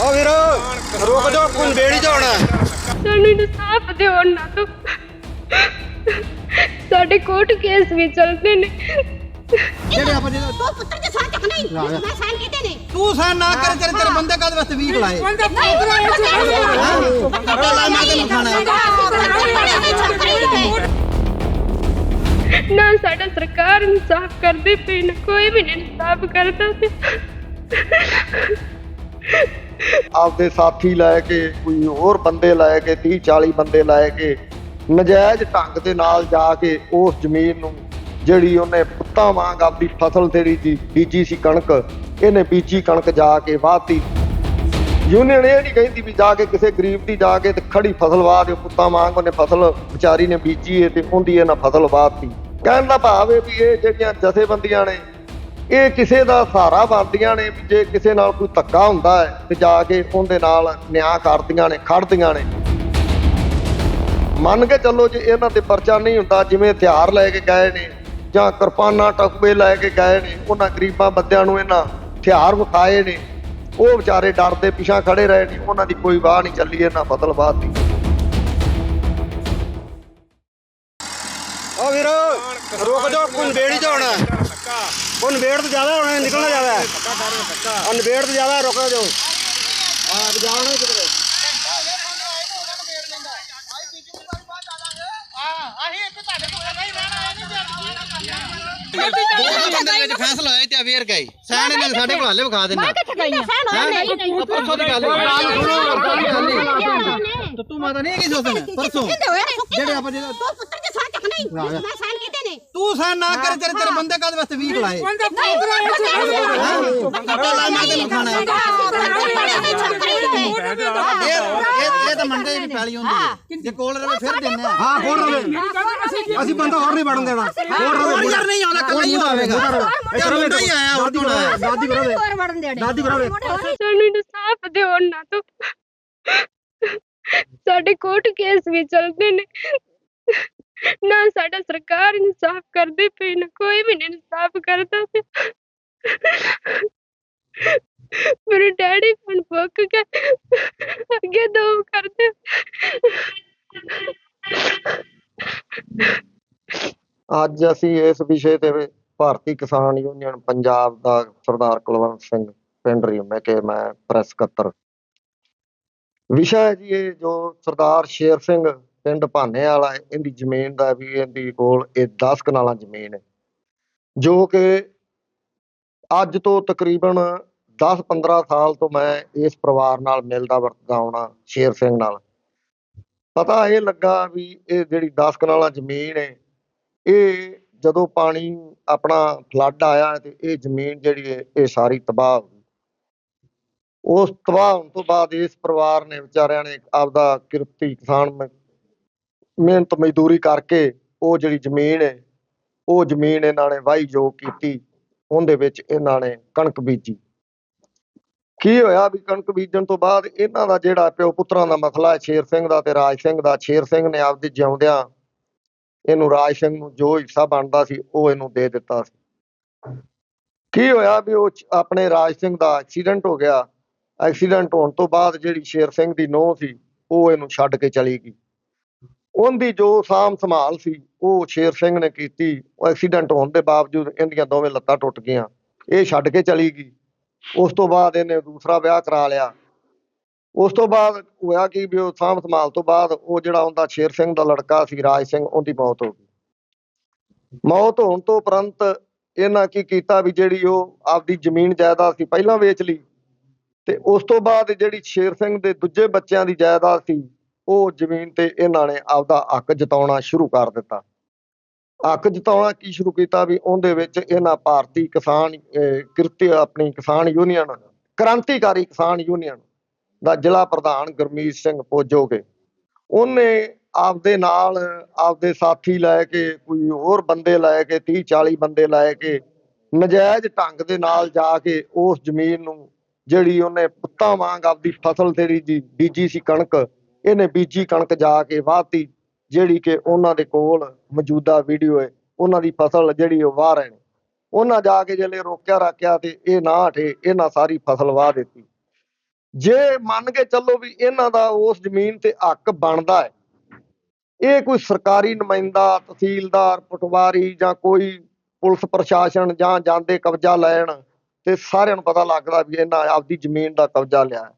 ਓ ਵੀਰ ਰੁਕ ਜਾ ਕੋਈ ਵੇੜੀ ਜਾਣਾ ਸਾਨੂੰ ਇਨਸਾਫ ਦਿਓ ਨਾ ਤੋਂ। ਸਾਡੇ ਕੋਰਟ ਕੇਸ ਵੀ ਚੱਲਦੇ ਨੇ। ਜਿਹੜੇ ਆਪਾਂ ਜਿਹੜਾ ਤੂੰ ਪੁੱਤਰ ਦੇ ਸਾਹ ਚੱਕ ਨਹੀਂ ਮੈਂ ਸਾਈਨ ਕੀਤੇ ਨੇ। ਤੂੰ ਸਾਨ ਨਾ ਕਰ ਤੇਰੇ ਤੇਰੇ ਬੰਦੇ ਕਾਦੇ ਵਾਸਤੇ 20 ਲਾਏ? ਬੰਦਾ ਪੁੱਤਰ ਅੱਲਾ ਮੈਂ ਤੈਨੂੰ ਖਾਣਾ। ਨਾ ਸਾਡਾ ਸਰਕਾਰ ਇਨਸਾਫ ਕਰਦੀ ਪਈ ਨਾ ਕੋਈ ਵੀ ਨਹੀਂ ਇਨਸਾਫ ਕਰਦਾ ਪਿਆ ਆਪਦੇ ਸਾਥੀ ਲੈ ਕੇ, ਕੋਈ ਹੋਰ ਬੰਦੇ ਲੈ ਕੇ 30 40 ਬੰਦੇ ਲੈ ਕੇ, ਨਜਾਇਜ਼ ਢੰਗ ਦੇ ਨਾਲ ਜਾ ਕੇ ਉਸ ਜ਼ਮੀਨ ਨੂੰ ਜਿਹੜੀ ਉਹਨੇ ਪੁੱਤਾਂ ਵਾਂਗ ਆਪਦੀ ਫਸਲ ਤੇਰੀ ਦੀ ਬੀਜੀ ਸੀ ਕਣਕ, ਇਹਨੇ ਬੀਜੀ ਕਣਕ ਜਾ ਕੇ ਵਾਹਤੀ। ਯੂਨੀਅਨ ਇਹ ਨਹੀਂ ਕਹਿੰਦੀ ਵੀ ਜਾ ਕੇ ਕਿਸੇ ਗਰੀਬ ਦੀ ਜਾ ਕੇ ਤੇ ਖੜੀ ਫਸਲ ਵਾਹ ਦਿਓ, ਪੁੱਤਾਂ ਵਾਂਗ ਉਹਨੇ ਫਸਲ ਵਿਚਾਰੀ ਨੇ ਬੀਜੀ ਏ ਤੇ ਉਹਦੀ ਇਹਨਾਂ ਫਸਲ ਵਾਹਤੀ ਕਹਿਣ ਦਾ ਭਾਵ ਹੈ ਵੀ ਇਹ ਜਿਹੜੀਆਂ ਜਥੇਬੰਦੀਆਂ ਨੇ ਇਹ ਕਿਸੇ ਦਾ ਸਹਾਰਾ ਬਣਦੀਆਂ ਨੇ ਵੀ ਜੇ ਕਿਸੇ ਨਾਲ ਕੋਈ ਧੱਕਾ ਹੁੰਦਾ ਹੈ ਤੇ ਜਾ ਕੇ ਉਹਦੇ ਨਾਲ ਨਿਆਂ ਕਰਦੀਆਂ ਨੇ, ਖੜਦੀਆਂ ਨੇ। ਮੰਨ ਕੇ ਚੱਲੋ ਜੇ ਇਹਨਾਂ ਤੇ ਪਰਚਾ ਨਹੀਂ ਹੁੰਦਾ, ਜਿਵੇਂ ਹਥਿਆਰ ਲੈ ਕੇ ਗਏ ਨੇ ਜਾਂ ਕਿਰਪਾਨਾਂ, ਟਕਵੇ ਲੈ ਕੇ ਗਏ ਨੇ, ਉਹਨਾਂ ਗਰੀਬਾਂ ਬੰਦਿਆਂ ਨੂੰ ਇਹਨਾਂ ਹਥਿਆਰ ਵਿਖਾਏ ਨੇ, ਉਹ ਵਿਚਾਰੇ ਡਰਦੇ ਪਿਛਾਂ ਖੜੇ ਰਹੇ ਨੇ, ਉਹਨਾਂ ਦੀ ਕੋਈ ਵਾਹ ਨਹੀਂ ਚੱਲੀ, ਇਹਨਾਂ ਫਤਲ ਬਾਤ ਦੀ ਰੁਕ ਜਾ ਕੋਈ ਵੇੜੀ ਜਾਣਾ। ਕੋਈ ਵੇੜ ਤੋਂ ਜ਼ਿਆਦਾ ਹੋਣਾ ਨਿਕਲਣਾ ਜ਼ਿਆਦਾ। ਹੈ ਉਹ ਨਵੇੜ ਤੋਂ ਜ਼ਿਆਦਾ ਰੁਕ ਜਾਓ। ਹਾਂ ਜਾਣਾ ਕਿਧਰੇ ਫੈਸਲਾ ਹੋਇਆ ਤੇ ਅਵੇਅਰ ਸਾਨ ਇਹਨਾਂ ਨੇ ਸਾਡੇ ਕੋਲ ਹਾਲੇ ਵਿਖਾ ਦੇਣਾ ਨਹੀਂ। ਪਰਸੋਂ ਦੀ ਗੱਲ ਹੈ ਤੇ ਤੂੰ ਮਾਤਾ ਨਹੀਂ ਹੈਗੀ ਸੋਸਨ ਪਰਸੋਂ? ਜਿਹੜੇ ਆਪਾਂ ਜਿਹੜਾ ਤੂੰ ਪੁੱਤਰ ਦੇ ਸਾਹ ਚੱਕ ਨਹੀਂ ਤੂੰ ਸਾਨ ਨਾ ਕਰ ਤੇਰੇ ਤੇਰੇ ਬੰਦੇ ਕਾਦੇ ਵਾਸਤੇ 20 ਲਾਏ ਅੱਲਾ ਮੈਂ ਤੈਨੂੰ ਖਾਣਾ ਇਹ ਇਹ ਇਹ ਤਾਂ ਮੰਡੇ ਦੀ ਪੈਲੀ ਹੁੰਦੀ ਹੈ। ਜੇ ਕੋਲ ਰਵੇ ਫਿਰ ਦਿੰਨੇ ਆ। ਹਾਂ ਹੋਰ ਰਵੇ। ਅਸੀਂ ਬੰਦਾ ਹੋਰ ਨਹੀਂ ਵੜਨ ਦੇਣਾ। ਹੋਰ ਹੋਰ ਯਾਰ ਨਹੀਂ ਆਉਣਾ ਕੱਲ ਹੀ ਆਵੇਗਾ। ਇਹ ਮੁੰਡਾ ਹੀ ਆਇਆ ਹੋਰ ਕੌਣ ਆਇਆ। ਦਾਦੀ ਕਰਾਵੇ ਦਾਦੀ ਕਰਾਵੇ ਸਾਨੂੰ ਇਨਸਾਫ ਦਿਓ ਨਾ ਤੋਂ। ਸਾਡੇ ਕੋਰਟ ਕੇਸ ਵੀ ਚੱਲਦੇ ਨੇ। ਨਾ ਸਾਡਾ ਸਰਕਾਰ ਇਨਸਾਫ ਕਰਦੀ ਪਈ ਨਾ, ਕੋਈ ਵੀ ਨਹੀਂ ਇਨਸਾਫ ਕਰਦਾ ਪਿਆ। ਮੇਰੇ ਡੈਡੀ ਹੁਣ ਫੁੱਕ ਗਏ, ਅੱਗੇ ਦੋ ਕਰਦੇ। ਅੱਜ ਅਸੀਂ ਇਸ ਵਿਸ਼ੇ ਤੇ ਭਾਰਤੀ ਕਿਸਾਨ ਯੂਨੀਅਨ ਪੰਜਾਬ ਦਾ ਸਰਦਾਰ ਕੁਲਵੰਤ ਸਿੰਘ ਪਿੰਡ ਮੈਂ ਕਿ ਮੈਂ ਪ੍ਰੈਸ ਸਕੱਤਰ। ਵਿਸ਼ਾ ਹੈ ਜੀ ਇਹ ਜੋ ਸਰਦਾਰ ਸ਼ੇਰ ਸਿੰਘ ਪਿੰਡ ਭਾਨੇ ਵਾਲਾ ਹੈ, ਇਹਦੀ ਜ਼ਮੀਨ ਦਾ ਵੀ ਇਹਦੀ ਕੋਲ ਇਹ 10 ਕਨਾਲਾਂ ਜ਼ਮੀਨ ਹੈ। ਜੋ ਕਿ ਅੱਜ ਤੋਂ ਤਕਰੀਬਨ 10-15 ਸਾਲ ਤੋਂ ਮੈਂ ਇਸ ਪਰਿਵਾਰ ਨਾਲ ਮਿਲਦਾ ਵਰਤਦਾ ਆਉਣਾ ਸ਼ੇਰ ਸਿੰਘ ਨਾਲ। ਪਤਾ ਇਹ ਲੱਗਾ ਵੀ ਇਹ ਜਿਹੜੀ 10 ਕਨਾਲਾਂ ਜ਼ਮੀਨ ਹੈ ਇਹ ਜਦੋਂ ਪਾਣੀ ਆਪਣਾ ਫਲੱਡ ਆਇਆ ਤੇ ਇਹ ਜ਼ਮੀਨ ਜਿਹੜੀ ਹੈ ਇਹ ਸਾਰੀ ਤਬਾਹ ਹੋ ਗਈ। ਉਸ ਤਬਾਹ ਹੋਣ ਤੋਂ ਬਾਅਦ ਇਸ ਪਰਿਵਾਰ ਨੇ ਵਿਚਾਰਿਆਂ ਨੇ ਆਪਦਾ ਕਿਰਤੀ ਕਿਸਾਨ ਮਿਹਨਤ ਮਜ਼ਦੂਰੀ ਕਰਕੇ ਉਹ ਜਿਹੜੀ ਜ਼ਮੀਨ ਹੈ, ਉਹ ਜ਼ਮੀਨ ਇਹਨਾਂ ਨੇ ਵਾਹੀ ਜੋ ਕੀਤੀ, ਉਹਦੇ ਵਿੱਚ ਇਹਨਾਂ ਨੇ ਕਣਕ ਬੀਜੀ। ਕੀ ਹੋਇਆ ਵੀ ਕਣਕ ਬੀਜਣ ਤੋਂ ਬਾਅਦ ਇਹਨਾਂ ਦਾ ਜਿਹੜਾ ਪਿਓ ਪੁੱਤਰਾਂ ਦਾ ਮਸਲਾ ਹੈ, ਸ਼ੇਰ ਸਿੰਘ ਦਾ ਤੇ ਰਾਜ ਸਿੰਘ ਦਾ, ਸ਼ੇਰ ਸਿੰਘ ਨੇ ਆਪਦੇ ਜਿਉਂਦਿਆਂ ਇਹਨੂੰ ਰਾਜ ਸਿੰਘ ਨੂੰ ਜੋ ਹਿੱਸਾ ਬਣਦਾ ਸੀ, ਉਹ ਇਹਨੂੰ ਦੇ ਦਿੱਤਾ ਸੀ। ਕੀ ਹੋਇਆ ਵੀ ਉਹ ਆਪਣੇ ਰਾਜ ਸਿੰਘ ਦਾ ਐਕਸੀਡੈਂਟ ਹੋ ਗਿਆ। ਐਕਸੀਡੈਂਟ ਹੋਣ ਤੋਂ ਬਾਅਦ ਜਿਹੜੀ ਸ਼ੇਰ ਸਿੰਘ ਦੀ ਨੂੰਹ ਸੀ, ਉਹ ਇਹਨੂੰ ਛੱਡ ਕੇ ਚਲੀ ਗਈ। ਉਹਦੀ ਜੋ ਸਾਂਭ ਸੰਭਾਲ ਸੀ, ਉਹ ਸ਼ੇਰ ਸਿੰਘ ਨੇ ਕੀਤੀ, ਉਹ ਐਕਸੀਡੈਂਟ ਹੋਣ ਦੇ ਬਾਵਜੂਦ ਇਹਦੀਆਂ ਦੋਵੇਂ ਲੱਤਾਂ ਟੁੱਟ ਗਈਆਂ। ਇਹ ਛੱਡ ਕੇ ਚਲੀ ਗਈ। ਉਸ ਤੋਂ ਬਾਅਦ ਇਹਨੇ ਦੂਸਰਾ ਵਿਆਹ ਕਰਾ ਲਿਆ। ਉਸ ਤੋਂ ਬਾਅਦ ਹੋਇਆ ਕਿ ਵੀ ਉਹ ਸਾਂਭ ਸੰਭਾਲ ਤੋਂ ਬਾਅਦ ਉਹ ਜਿਹੜਾ ਉਹਦਾ ਸ਼ੇਰ ਸਿੰਘ ਦਾ ਲੜਕਾ ਸੀ, ਰਾਜ ਸਿੰਘ, ਉਹਦੀ ਮੌਤ ਹੋ ਗਈ। ਮੌਤ ਹੋਣ ਤੋਂ ਉਪਰੰਤ ਇਹਨਾਂ ਕੀ ਕੀਤਾ ਵੀ ਜਿਹੜੀ ਉਹ ਆਪਦੀ ਜ਼ਮੀਨ ਜਾਇਦਾਦ ਸੀ, ਪਹਿਲਾਂ ਵੇਚ ਲਈ। ਤੇ ਉਸ ਤੋਂ ਬਾਅਦ ਜਿਹੜੀ ਸ਼ੇਰ ਸਿੰਘ ਦੇ ਦੂਜੇ ਬੱਚਿਆਂ ਦੀ ਜਾਇਦਾਦ ਸੀ ਉਹ ਜ਼ਮੀਨ ਤੇ ਇਹਨਾਂ ਨੇ ਆਪਦਾ ਹੱਕ ਜਤਾਉਣਾ ਸ਼ੁਰੂ ਕਰ ਦਿੱਤਾ। ਹੱਕ ਜਤਾਉਣਾ ਕੀ ਸ਼ੁਰੂ ਕੀਤਾ ਵੀ ਉਹਦੇ ਵਿੱਚ ਇਹਨਾਂ ਭਾਰਤੀ ਕਿਸਾਨ ਅਹ, ਕਿਰਤੀ ਆਪਣੀ ਕਿਸਾਨ ਯੂਨੀਅਨ ਕ੍ਰਾਂਤੀਕਾਰੀ ਕਿਸਾਨ ਯੂਨੀਅਨ ਦਾ ਜ਼ਿਲ੍ਹਾ ਪ੍ਰਧਾਨ ਗੁਰਮੀਤ ਸਿੰਘ ਪੋਜੋਗੇ। ਉਹਨੇ ਆਪਦੇ ਨਾਲ ਆਪਦੇ ਸਾਥੀ ਲੈ ਕੇ ਕੋਈ ਹੋਰ ਬੰਦੇ ਲੈ ਕੇ 30 40 ਬੰਦੇ ਲੈ ਕੇ ਨਜਾਇਜ਼ ਢੰਗ ਦੇ ਨਾਲ ਜਾ ਕੇ ਉਸ ਜ਼ਮੀਨ ਨੂੰ ਜਿਹੜੀ ਉਹਨੇ ਪੁੱਤਾਂ ਵਾਂਗ ਆਪਦੀ ਫਸਲ ਜਿਹੜੀ ਬੀਜੀ ਸੀ ਕਣਕ ਇਹਨੇ ਬੀਜੀ ਕਣਕ ਜਾ ਕੇ ਵਾਹਤੀ, ਜਿਹੜੀ ਕਿ ਉਹਨਾਂ ਦੇ ਕੋਲ ਮੌਜੂਦਾ ਵੀਡੀਓ ਹੈ, ਉਹਨਾਂ ਦੀ ਫਸਲ ਜਿਹੜੀ ਉਹ ਵਾਹ ਰਹੇ ਨੇ। ਉਹਨਾਂ ਜਾ ਕੇ ਜਿਹੜੇ ਰੋਕਿਆ ਰੱਖਿਆ ਤੇ ਇਹ ਨਾ ਹਟੇ, ਇਹਨਾਂ ਸਾਰੀ ਫਸਲ ਵਾਹ ਦਿੱਤੀ। ਜੇ ਮੰਨ ਕੇ ਚੱਲੋ ਵੀ ਇਹਨਾਂ ਦਾ ਉਸ ਜ਼ਮੀਨ ਤੇ ਹੱਕ ਬਣਦਾ ਹੈ, ਇਹ ਕੋਈ ਸਰਕਾਰੀ ਨੁਮਾਇੰਦਾ, ਤਹਿਸੀਲਦਾਰ, ਪਟਵਾਰੀ ਜਾਂ ਕੋਈ ਪੁਲਿਸ ਪ੍ਰਸ਼ਾਸਨ ਜਾਂ ਜਾਂਦੇ ਕਬਜ਼ਾ ਲੈਣ ਤੇ ਸਾਰਿਆਂ ਨੂੰ ਪਤਾ ਲੱਗਦਾ ਵੀ ਇਹਨਾਂ ਆਪਦੀ ਜ਼ਮੀਨ ਦਾ ਕਬਜ਼ਾ ਲਿਆ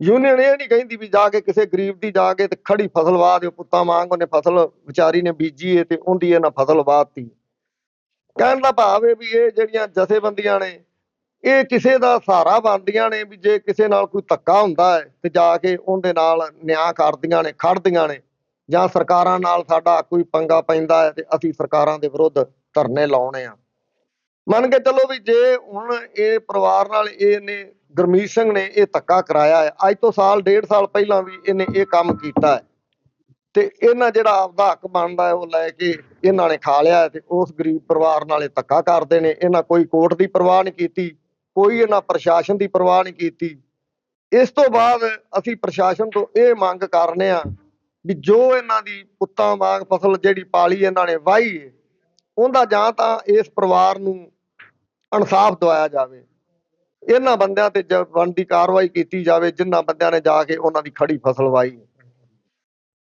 ਯੂਨੀਅਨ ਇਹ ਨਹੀਂ ਕਹਿੰਦੀ ਵੀ ਜਾ ਕੇ ਕਿਸੇ ਗਰੀਬ ਦੀ ਜਾ ਕੇ ਤੇ ਖੜੀ ਫਸਲ ਵਾਹ ਦਿਓ, ਪੁੱਤਾਂ ਵਾਂਗ ਉਹਨੇ ਫਸਲ, ਵਿਚਾਰੀ ਨੇ ਬੀਜੀ ਏ ਤੇ ਉਹਦੀ ਇਹਨਾਂ ਫਸਲ ਵਾਹਤੀ। ਕਹਿਣ ਦਾ ਭਾਵ ਹੈ ਵੀ ਇਹ ਜਿਹੜੀਆਂ ਜਥੇਬੰਦੀਆਂ ਨੇ, ਇਹ ਕਿਸੇ ਦਾ ਸਹਾਰਾ ਬਣਦੀਆਂ ਨੇ ਵੀ ਜੇ ਕਿਸੇ ਨਾਲ ਕੋਈ ਧੱਕਾ ਹੁੰਦਾ ਹੈ ਤੇ ਜਾ ਕੇ ਉਹਦੇ ਨਾਲ ਨਿਆਂ ਕਰਦੀਆਂ ਨੇ, ਖੜਦੀਆਂ ਨੇ ਜਾਂ ਸਰਕਾਰਾਂ ਨਾਲ ਸਾਡਾ ਕੋਈ ਪੰਗਾ ਪੈਂਦਾ ਹੈ ਤੇ ਅਸੀਂ ਸਰਕਾਰਾਂ ਦੇ ਵਿਰੁੱਧ ਧਰਨੇ ਲਾਉਣੇ ਆ। ਮੰਨ ਕੇ ਚੱਲੋ ਵੀ ਜੇ ਹੁਣ ਇਹ ਪਰਿਵਾਰ ਨਾਲ ਇਹ ਨੇ ਗੁਰਮੀਤ ਸਿੰਘ ਨੇ ਇਹ ਧੱਕਾ ਕਰਾਇਆ ਹੈ। ਅੱਜ ਤੋਂ ਸਾਲ, ਡੇਢ ਸਾਲ ਪਹਿਲਾਂ ਵੀ ਇਹਨੇ ਇਹ ਕੰਮ ਕੀਤਾ ਹੈ। ਤੇ ਇਹਨਾਂ ਜਿਹੜਾ ਆਪਦਾ ਹੱਕ ਬਣਦਾ ਉਹ ਲੈ ਕੇ ਇਹਨਾਂ ਨੇ ਖਾ ਲਿਆ ਤੇ ਉਸ ਗਰੀਬ ਪਰਿਵਾਰ ਨਾਲ ਇਹ ਧੱਕਾ ਕਰਦੇ ਨੇ। ਇਹਨਾਂ ਕੋਈ ਕੋਰਟ ਦੀ ਪਰਵਾਹ ਨਹੀਂ ਕੀਤੀ, ਕੋਈ ਇਹਨਾਂ ਪ੍ਰਸ਼ਾਸਨ ਦੀ ਪਰਵਾਹ ਨਹੀਂ ਕੀਤੀ। ਇਸ ਤੋਂ ਬਾਅਦ ਅਸੀਂ ਪ੍ਰਸ਼ਾਸਨ ਤੋਂ ਇਹ ਮੰਗ ਕਰਨੇ ਆ ਵੀ ਜੋ ਇਹਨਾਂ ਦੀ ਪੁੱਤਾਂ ਵਾਂਗ ਫਸਲ ਜਿਹੜੀ ਪਾਲੀ ਇਹਨਾਂ ਨੇ ਵਾਹੀ ਹੈ, ਉਹਦਾ ਜਾਂ ਤਾਂ ਇਸ ਪਰਿਵਾਰ ਨੂੰ ਇਨਸਾਫ ਦਵਾਇਆ ਜਾਵੇ। ਇਹਨਾਂ ਬੰਦਿਆਂ ਤੇ ਬਣਦੀ ਕਾਰਵਾਈ ਕੀਤੀ ਜਾਵੇ ਜਿਨ੍ਹਾਂ ਬੰਦਿਆਂ ਨੇ ਜਾ ਕੇ ਉਹਨਾਂ ਦੀ ਖੜੀ ਫਸਲ ਵਾਹੀ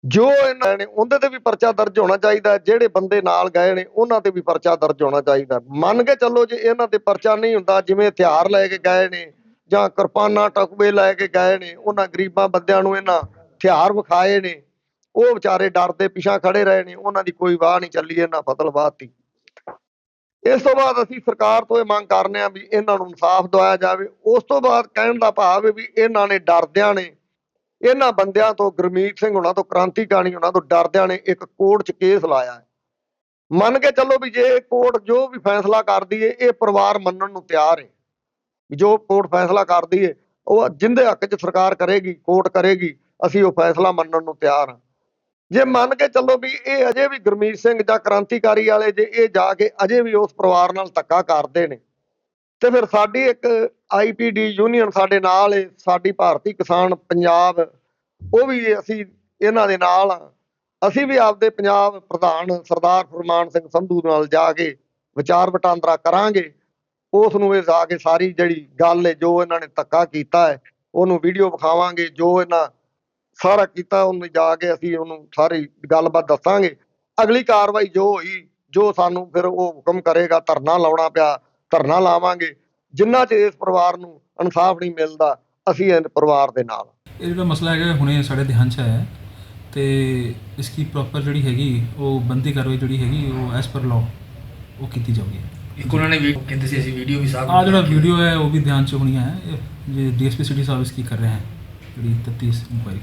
ਜੋ ਇਹਨਾਂ ਨੇ, ਉਹਦੇ ਤੇ ਵੀ ਪਰਚਾ ਦਰਜ ਹੋਣਾ ਚਾਹੀਦਾ ਜਿਹੜੇ ਬੰਦੇ ਨਾਲ ਗਏ ਨੇ, ਉਹਨਾਂ ਤੇ ਵੀ ਪਰਚਾ ਦਰਜ ਹੋਣਾ ਚਾਹੀਦਾ ਮੰਨ ਕੇ ਚੱਲੋ ਜੇ ਇਹਨਾਂ ਤੇ ਪਰਚਾ ਨਹੀਂ ਹੁੰਦਾ, ਜਿਵੇਂ ਹਥਿਆਰ ਲੈ ਕੇ ਗਏ ਨੇ, ਜਾਂ ਕਿਰਪਾਨਾਂ, ਟਕਵੇ ਲੈ ਕੇ ਗਏ ਨੇ, ਉਹਨਾਂ ਗਰੀਬਾਂ ਬੰਦਿਆਂ ਨੂੰ ਇਹਨਾਂ ਹਥਿਆਰ ਵਿਖਾਏ ਨੇ, ਉਹ ਵਿਚਾਰੇ ਡਰਦੇ ਪਿਛਾਂ ਖੜੇ ਰਹੇ ਨੇ, ਉਹਨਾਂ ਦੀ ਕੋਈ ਵਾਹ ਨਹੀਂ ਚੱਲੀ, ਇਹਨਾਂ ਫਸਲ ਵਾਹਤੀ ਇਸ ਤੋਂ ਬਾਅਦ ਅਸੀਂ ਸਰਕਾਰ ਤੋਂ ਇਹ ਮੰਗ ਕਰਨੇ ਆ ਵੀ ਇਹਨਾਂ ਨੂੰ ਇਨਸਾਫ ਦਵਾਇਆ ਜਾਵੇ। ਉਸ ਤੋਂ ਬਾਅਦ ਕਹਿਣ ਦਾ ਭਾਵ ਹੈ ਵੀ ਇਹਨਾਂ ਨੇ ਡਰਦਿਆਂ ਨੇ, ਇਹਨਾਂ ਬੰਦਿਆਂ ਤੋਂ, ਗੁਰਮੀਤ ਸਿੰਘ ਉਹਨਾਂ ਤੋਂ, ਕ੍ਰਾਂਤੀਕਾਰੀ ਉਹਨਾਂ ਤੋਂ ਡਰਦਿਆਂ ਨੇ ਇੱਕ ਕੋਰਟ 'ਚ ਕੇਸ ਲਾਇਆ ਹੈ। ਮੰਨ ਕੇ ਚੱਲੋ ਵੀ ਜੇ ਕੋਰਟ ਜੋ ਵੀ ਫੈਸਲਾ ਕਰਦੀ ਏ ਇਹ ਪਰਿਵਾਰ ਮੰਨਣ ਨੂੰ ਤਿਆਰ ਏ ਜੋ ਕੋਰਟ ਫੈਸਲਾ ਕਰਦੀ ਏ ਉਹ ਜਿੰਦੇ ਹੱਕ 'ਚ ਸਰਕਾਰ ਕਰੇਗੀ, ਕੋਰਟ ਕਰੇਗੀ, ਅਸੀਂ ਉਹ ਫੈਸਲਾ ਮੰਨਣ ਨੂੰ ਤਿਆਰ ਹਾਂ। ਜੇ ਮੰਨ ਕੇ ਚੱਲੋ ਵੀ ਇਹ ਅਜੇ ਵੀ ਗੁਰਮੀਤ ਸਿੰਘ ਜਾਂ ਕ੍ਰਾਂਤੀਕਾਰੀ ਵਾਲੇ ਜੇ ਇਹ ਜਾ ਕੇ ਅਜੇ ਵੀ ਉਸ ਪਰਿਵਾਰ ਨਾਲ ਧੱਕਾ ਕਰਦੇ ਨੇ, ਤੇ ਫਿਰ ਸਾਡੀ ਇੱਕ ਆਈਪੀਡੀ ਯੂਨੀਅਨ ਸਾਡੇ ਨਾਲ ਹੈ ਸਾਡੀ ਭਾਰਤੀ ਕਿਸਾਨ ਪੰਜਾਬ, ਉਹ ਵੀ ਅਸੀਂ ਇਹਨਾਂ ਦੇ ਨਾਲ ਆ। ਅਸੀਂ ਵੀ ਆਪਦੇ ਪੰਜਾਬ ਪ੍ਰਧਾਨ ਸਰਦਾਰ ਫਰਮਾਨ ਸਿੰਘ ਸੰਧੂ ਨਾਲ ਜਾ ਕੇ ਵਿਚਾਰ ਵਟਾਂਦਰਾ ਕਰਾਂਗੇ। ਉਸ ਨੂੰ ਇਹ ਜਾ ਕੇ ਸਾਰੀ ਜਿਹੜੀ ਗੱਲ ਹੈ ਜੋ ਇਹਨਾਂ ਨੇ ਧੱਕਾ ਕੀਤਾ ਹੈ ਉਹਨੂੰ ਵੀਡੀਓ ਵਿਖਾਵਾਂਗੇ, ਜੋ ਇਹਨਾਂ ਸਾਰਾ ਕੀਤਾ ਉਹਨੂੰ ਜਾ ਕੇ ਅਸੀਂ ਉਹਨੂੰ ਸਾਰੀ ਗੱਲਬਾਤ ਦੱਸਾਂਗੇ। ਅਗਲੀ ਕਾਰਵਾਈ ਜੋ ਹੋਈ ਜੋ ਸਾਨੂੰ ਫਿਰ ਉਹ ਹੁਕਮ ਕਰੇਗਾ ਧਰਨਾ ਲਾਉਣਾ ਪਿਆ ਧਰਨਾ ਲਾਵਾਂਗੇ। ਜਿੰਨਾ ਚਿਰ ਇਸ ਪਰਿਵਾਰ ਨੂੰ ਇਨਸਾਫ ਨਹੀਂ ਮਿਲਦਾ ਅਸੀਂ ਇਸ ਪਰਿਵਾਰ ਦੇ ਨਾਲ ਇਹ ਜਿਹੜਾ ਮਸਲਾ ਹੈਗਾ ਹੁਣੇ ਸਾਡੇ ਧਿਆਨ 'ਚ ਆਇਆ। ਹੈ ਤੇ ਇਸ ਦੀ ਪ੍ਰੋਪਰ ਜਿਹੜੀ ਹੈਗੀ ਉਹ ਬੰਦੀ ਕਾਰਵਾਈ ਜਿਹੜੀ ਹੈਗੀ ਉਹ ਐਸ ਪਰ ਲਾਅ ਉਹ ਕੀਤੀ ਜਾਊਗੀ। ਇੱਕ ਉਹਨਾਂ ਨੇ ਵੀ ਕਹਿੰਦੇ ਸੀ ਅਸੀਂ ਵੀਡੀਓ ਵੀ ਸਾਫ਼ ਆ ਜਿਹੜਾ ਵੀਡੀਓ ਹੈ ਉਹ ਵੀ ਧਿਆਨ 'ਚ ਹੋਣੀ ਹੈ। ਇਹ ਜੇ ਡੀਐਸਪੀ ਸਿਟੀ ਸਰਵਿਸ ਕੀ ਕਰ ਰਹੇ ਹਨ ਜਿਹੜੀ ਤਫਤੀਸ਼ ਇਨਕੁਆਇਰੀ